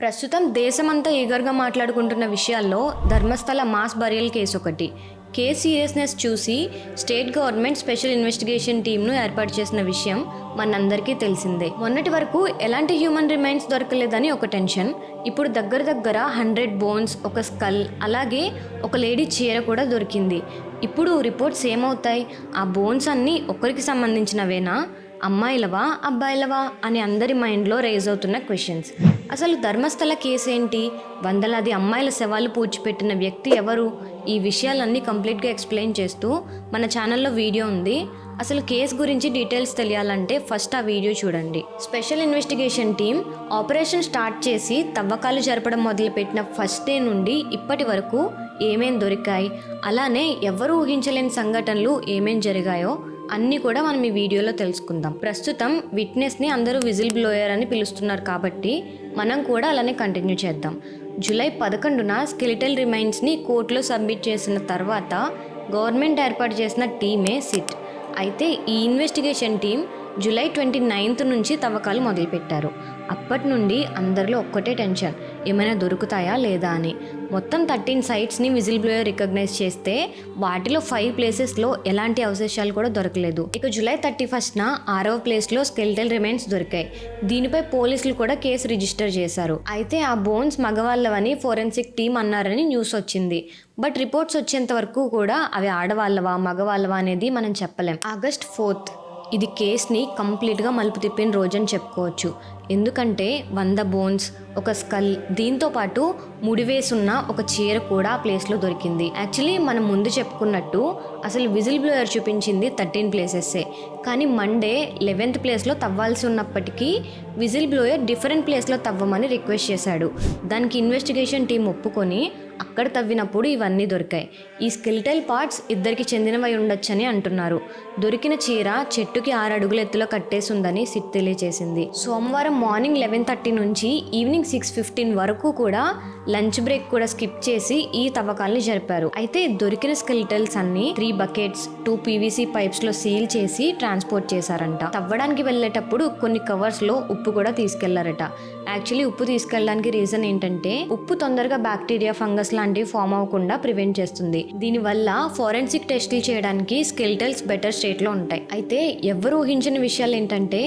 ప్రస్తుతం దేశమంతా ఈగర్గా మాట్లాడుకుంటున్న విషయాల్లో ధర్మస్థల మాస్ బరియల్ కేసు ఒకటి కేసు సీరియస్నెస్ చూసి స్టేట్ గవర్నమెంట్ స్పెషల్ ఇన్వెస్టిగేషన్ టీంను ఏర్పాటు చేసిన విషయం మనందరికీ తెలిసిందే. మొన్నటి వరకు ఎలాంటి హ్యూమన్ రిమైన్స్ దొరకలేదని ఒక టెన్షన్ ఇప్పుడు దగ్గర దగ్గర హండ్రెడ్ బోన్స్ ఒక స్కల్ అలాగే ఒక లేడీ చీర కూడా దొరికింది. ఇప్పుడు రిపోర్ట్స్ ఏమవుతాయి? ఆ బోన్స్ అన్నీ ఒకరికి సంబంధించినవేనా? అమ్మాయిలవా అబ్బాయిలవా? అని అందరి మైండ్లో రేజ్ అవుతున్న క్వశ్చన్స్ అసలు ధర్మస్థల కేసేంటి? ఏంటి వందలాది అమ్మాయిల శవాలు పూడ్చిపెట్టిన వ్యక్తి ఎవరు? ఈ విషయాలన్నీ కంప్లీట్గా ఎక్స్ప్లెయిన్ చేస్తూ మన ఛానల్లో వీడియో ఉంది. అసలు కేసు గురించి డీటెయిల్స్ తెలియాలంటే ఫస్ట్ ఆ వీడియో చూడండి. Special investigation team operation start చేసి తవ్వకాలు జరపడం మొదలుపెట్టిన ఫస్ట్ డే నుండి ఇప్పటి వరకు ఏమేం దొరికాయి? అలానే ఎవరు ఊహించలేని సంఘటనలు ఏమేం జరిగాయో అన్నీ కూడా మనం ఈ వీడియోలో తెలుసుకుందాం. ప్రస్తుతం విట్నెస్ని అందరూ విజిల్ బ్లోయర్ అని పిలుస్తున్నారు కాబట్టి మనం కూడా అలానే కంటిన్యూ చేద్దాం. జూలై పదకొండున స్కెలిటల్ రిమైన్స్ని కోర్టులో సబ్మిట్ చేసిన తర్వాత గవర్నమెంట్ ఏర్పాటు చేసిన టీమే సిట్. అయితే ఈ investigation team July twenty ninth నుంచి తవ్వకాలు మొదలుపెట్టారు. అప్పటి నుండి అందరిలో ఒక్కటే టెన్షన్. ఏమైనా దొరుకుతాయా లేదా అని. మొత్తం థర్టీన్ సైట్స్ని విజిల్ బ్లోయర్ రికగ్నైజ్ చేస్తే వాటిలో ఫైవ్ ప్లేసెస్లో ఎలాంటి అవశేషాలు కూడా దొరకలేదు. ఇక జూలై థర్టీ ఫస్ట్న ఆరవ ప్లేస్లో స్కెల్టల్ రిమైన్స్ దొరికాయి. దీనిపై పోలీసులు కూడా కేసు రిజిస్టర్ చేశారు. అయితే ఆ బోన్స్ మగవాళ్ళవని ఫోరెన్సిక్ టీం అన్నారని న్యూస్ వచ్చింది. బట్ రిపోర్ట్స్ వచ్చేంత వరకు కూడా అవి ఆడవాళ్ళవా మగవాళ్ళవా అనేది మనం చెప్పలేం. ఆగస్ట్ ఫోర్త్ ఇది కేస్ని కంప్లీట్గా మలుపు తిప్పిన రోజు అని చెప్పుకోవచ్చు. ఎందుకంటే వంద బోన్స్ ఒక స్కల్ దీంతో పాటు ముడివేసున్న ఒక చీర కూడా ఆ ప్లేస్లో దొరికింది. యాక్చువల్లీ మనం ముందు చెప్పుకున్నట్టు అసలు విజిల్ బ్లోయర్ చూపించింది థర్టీన్ ప్లేసెస్సే కానీ మండే లెవెన్త్ ప్లేస్లో తవ్వాల్సి ఉన్నప్పటికీ విజిల్ బ్లోయర్ డిఫరెంట్ ప్లేస్లో తవ్వమని రిక్వెస్ట్ చేశాడు. దానికి ఇన్వెస్టిగేషన్ టీం ఒప్పుకొని అక్కడ తవ్వినప్పుడు ఇవన్నీ దొరికాయి. ఈ స్కెలిటల్ పార్ట్స్ ఇద్దరికి చెందినవై ఉండొచ్చని అంటున్నారు. దొరికిన చీర చెట్టుకి ఆరు అడుగుల ఎత్తులో కట్టేసి ఉందని సిట్ తెలియజేసింది. సోమవారం మార్నింగ్ లెవెన్ థర్టీ నుంచి ఈవినింగ్ సిక్స్ ఫిఫ్టీన్ వరకు కూడా లంచ్ బ్రేక్ కూడా స్కిప్ చేసి ఈ తవ్వకాల్ని జరిపారు. అయితే దొరికిన స్కెలిటల్స్ అన్ని త్రీ బకెట్స్ టూ పీవీసీ పైప్స్లో సీల్ చేసి ట్రాన్స్పోర్ట్ చేశారంట. తవ్వడానికి వెళ్ళేటప్పుడు కొన్ని కవర్స్లో ఉప్పు కూడా తీసుకెళ్ళారట. యాక్చువల్లీ ఉప్పు తీసుకెళ్ళడానికి రీజన్ ఏంటంటే ఉప్పు తొందరగా బ్యాక్టీరియా ఫంగస్ లాంటివి ఫామ్ అవ్వకుండా ప్రివెంట్ చేస్తుంది. దీనివల్ల ఫోరెన్సిక్ టెస్టులు చేయడానికి స్కెల్టల్స్ బెటర్ స్టేట్లో ఉంటాయి. అయితే ఎవరు ఊహించిన విషయాలు ఏంటంటే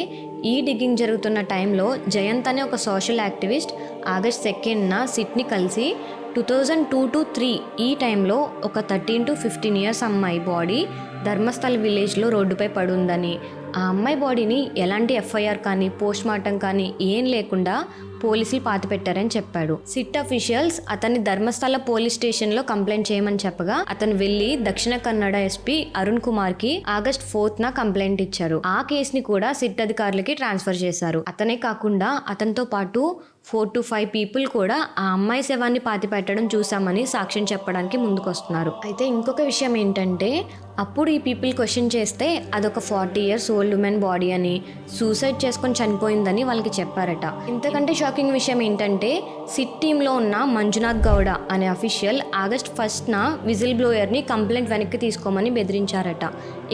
ఈ డిగ్గింగ్ జరుగుతున్న టైంలో జయంత్ అనే ఒక సోషల్ యాక్టివిస్ట్ ఆగస్ట్ సెకండ్న సిట్ని కలిసి two thousand two to three ఈ టైంలో ఒక థర్టీన్ టు ఫిఫ్టీన్ ఇయర్స్ అమ్మాయి బాడీ ధర్మస్థల్ విలేజ్లో రోడ్డుపై పడుందని ఆ అమ్మాయి బాడీని ఎలాంటి ఎఫ్ఐఆర్ కానీ పోస్ట్ మార్టం కానీ ఏం లేకుండా పోలీసులు పాతిపెట్టారని చెప్పాడు. సిట్ అఫీషియల్స్ అతన్ని ధర్మస్థల పోలీస్ స్టేషన్లో కంప్లైంట్ చేయమని చెప్పగా అతను వెళ్ళి దక్షిణ కన్నడ ఎస్పీ అరుణ్ కుమార్కి ఆగస్ట్ ఫోర్త్ న కంప్లైంట్ ఇచ్చారు. ఆ కేసుని కూడా సిట్ అధికారులకి ట్రాన్స్ఫర్ చేశారు. అతనే కాకుండా అతనితో పాటు ఫోర్ టు ఫైవ్ పీపుల్ కూడా ఆ అమ్మాయి శవాన్ని పాతి పెట్టడం చూసామని సాక్ష్యం చెప్పడానికి ముందుకొస్తున్నారు. అయితే ఇంకొక విషయం ఏంటంటే అప్పుడు ఈ పీపుల్ క్వశ్చన్ చేస్తే అదొక forty years old women body అని సూసైడ్ చేసుకొని చనిపోయిందని వాళ్ళకి చెప్పారట. ఇంతకంటే షాకింగ్ విషయం ఏంటంటే సిట్ టీంలో ఉన్న మంజునాథ్ గౌడ అనే అఫీషియల్ ఆగస్ట్ ఫస్ట్న విజిల్ బ్లోయర్ని కంప్లైంట్ వెనక్కి తీసుకోమని బెదిరించారట.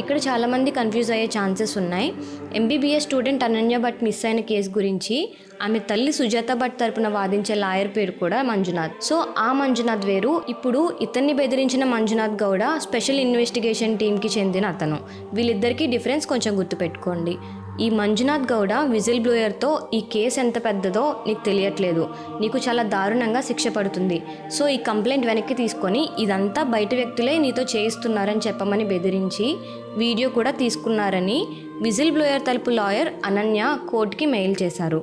ఇక్కడ చాలామంది కన్ఫ్యూజ్ అయ్యే ఛాన్సెస్ ఉన్నాయి. MBBS student Ananya Bhat miss అయిన కేసు గురించి ఆమె తల్లి సుజాత భట్ తరపున వాదించే లాయర్ పేరు కూడా మంజునాథ్. సో ఆ మంజునాథ్ వేరు. ఇప్పుడు ఇతన్ని బెదిరించిన మంజునాథ్ గౌడ స్పెషల్ ఇన్వెస్టిగేషన్ టీంకి చెందిన అతను. వీళ్ళిద్దరికీ డిఫరెన్స్ కొంచెం గుర్తుపెట్టుకోండి. ఈ మంజునాథ్ గౌడ విజిల్ బ్లోయర్తో ఈ కేసు ఎంత పెద్దదో నీకు తెలియట్లేదు. నీకు చాలా దారుణంగా శిక్ష పడుతుంది. సో ఈ కంప్లైంట్ వెనక్కి తీసుకొని ఇదంతా బయట వ్యక్తులే నీతో చేయిస్తున్నారని చెప్పమని బెదిరించి వీడియో కూడా తీసుకున్నారని విజిల్ బ్లోయర్ తలుపు లాయర్ అనన్య కోర్టుకి మెయిల్ చేశారు.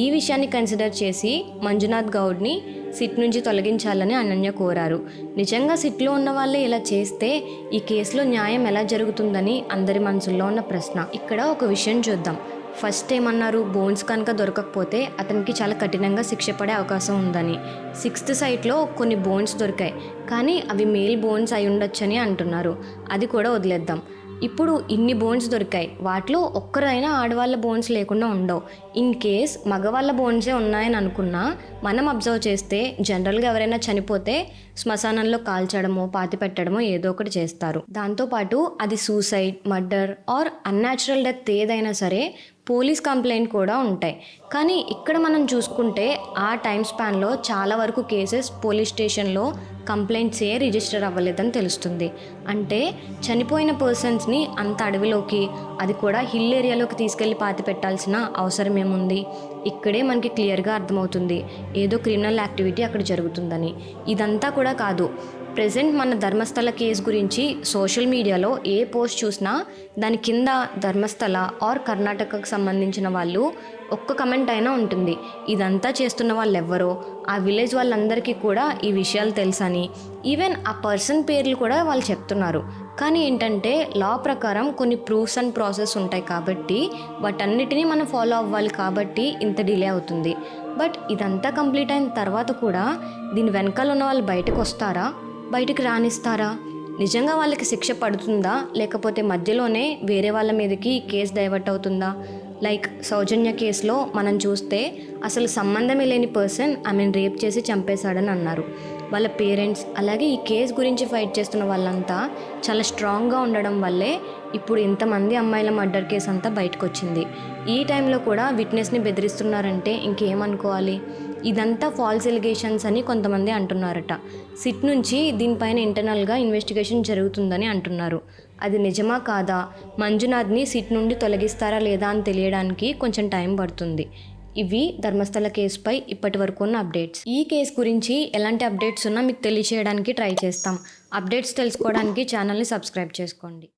ఈ విషయాన్ని కన్సిడర్ చేసి మంజునాథ్ గౌడ్ని సిట్ నుంచి తొలగించాలని అనన్య కోరారు. నిజంగా సిట్లో ఉన్న వాళ్ళే ఇలా చేస్తే ఈ కేసులో న్యాయం ఎలా జరుగుతుందని అందరి మనసుల్లో ఉన్న ప్రశ్న. ఇక్కడ ఒక విషయం చూద్దాం. ఫస్ట్ ఏమన్నారు? బోన్స్ కనుక దొరకకపోతే అతనికి చాలా కఠినంగా శిక్ష పడే అవకాశం ఉందని. సిక్స్త్ సైట్లో కొన్ని బోన్స్ దొరికాయి. కానీ అవి మేల్ బోన్స్ అయి ఉండొచ్చని అంటున్నారు. అది కూడా వదిలేద్దాం. ఇప్పుడు ఇన్ని బోన్స్ దొరికాయి. వాటిలో ఒక్కరైనా ఆడవాళ్ళ బోన్స్ లేకుండా ఉండవు. ఇన్ కేస్ మగవాళ్ళ బోన్సే ఉన్నాయని అనుకున్నా మనం అబ్జర్వ్ చేస్తే జనరల్గా ఎవరైనా చనిపోతే శ్మశానంలో కాల్చడమో పాతి పెట్టడమో ఏదో ఒకటి చేస్తారు. దాంతోపాటు అది suicide murder or unnatural death ఏదైనా సరే పోలీస్ కంప్లైంట్ కూడా ఉంటాయి. కానీ ఇక్కడ మనం చూసుకుంటే ఆ టైం స్పాన్లో చాలా వరకు కేసెస్ పోలీస్ స్టేషన్లో కంప్లైంట్సే రిజిస్టర్ అవ్వలేదని తెలుస్తుంది. అంటే చనిపోయిన పర్సన్స్ని అంత అడవిలోకి అది కూడా హిల్ ఏరియాలోకి తీసుకెళ్ళి పాతి పెట్టాల్సిన అవసరం ఏముంది? ఇక్కడే మనకి క్లియర్గా అర్థమవుతుంది. ఏదో క్రిమినల్ యాక్టివిటీ అక్కడ జరుగుతుందని. ఇదంతా కూడా కాదు. ప్రజెంట్ మన ధర్మస్థల కేసు గురించి సోషల్ మీడియాలో ఏ పోస్ట్ చూసినా దాని కింద ధర్మస్థల ఆర్ కర్ణాటకకు సంబంధించిన వాళ్ళు ఒక్క కమెంట్ అయినా ఉంటుంది. ఇదంతా చేస్తున్న వాళ్ళు ఎవ్వరో ఆ విలేజ్ వాళ్ళందరికీ కూడా ఈ విషయాలు తెలుసని. ఈవెన్ ఆ పర్సన్ పేర్లు కూడా వాళ్ళు చెప్తున్నారు. కానీ ఏంటంటే లా ప్రకారం కొన్ని ప్రూఫ్స్ అండ్ ప్రాసెస్ ఉంటాయి కాబట్టి వాటన్నిటినీ మనం ఫాలో అవ్వాలి కాబట్టి ఇంత డిలే అవుతుంది. బట్ ఇదంతా కంప్లీట్ అయిన తర్వాత కూడా దీని వెనకాల ఉన్న వాళ్ళు బయటకు వస్తారా? బయటికి రానిస్తారా? నిజంగా వాళ్ళకి శిక్ష పడుతుందా? లేకపోతే మధ్యలోనే వేరే వాళ్ళ మీదకి కేసు డైవర్ట్ అవుతుందా? లైక్ సౌజన్య కేసులో మనం చూస్తే అసలు సంబంధమే లేని పర్సన్ ఆమెను రేప్ చేసి చంపేశాడని అన్నారు. వాళ్ళ పేరెంట్స్ అలాగే ఈ కేసు గురించి ఫైట్ చేస్తున్న వాళ్ళంతా చాలా స్ట్రాంగ్గా ఉండడం వల్లే ఇప్పుడు ఇంతమంది అమ్మాయిల మర్డర్ కేసు అంతా బయటకు వచ్చింది ఈ టైంలో కూడా విట్నెస్ని బెదిరిస్తున్నారంటే ఇంకేమనుకోవాలి? ఇదంతా ఫాల్స్ ఎలిగేషన్స్ అని కొంతమంది అంటున్నారట. సిట్ నుంచి దీనిపైన ఇంటర్నల్గా ఇన్వెస్టిగేషన్ జరుగుతుందని అంటున్నారు. అది నిజమా కాదా? మంజునాథ్ని సిట్ నుండి తొలగిస్తారా లేదా అని తెలియడానికి కొంచెం టైం పడుతుంది. ఇవి ధర్మస్థల కేసుపై ఇప్పటి వరకు ఉన్న అప్డేట్స్. ఈ కేసు గురించి ఎలాంటి అప్డేట్స్ ఉన్నా మీకు తెలియచేయడానికి ట్రై చేస్తాం. అప్డేట్స్ తెలుసుకోవడానికి ఛానల్ని సబ్స్క్రైబ్ చేసుకోండి.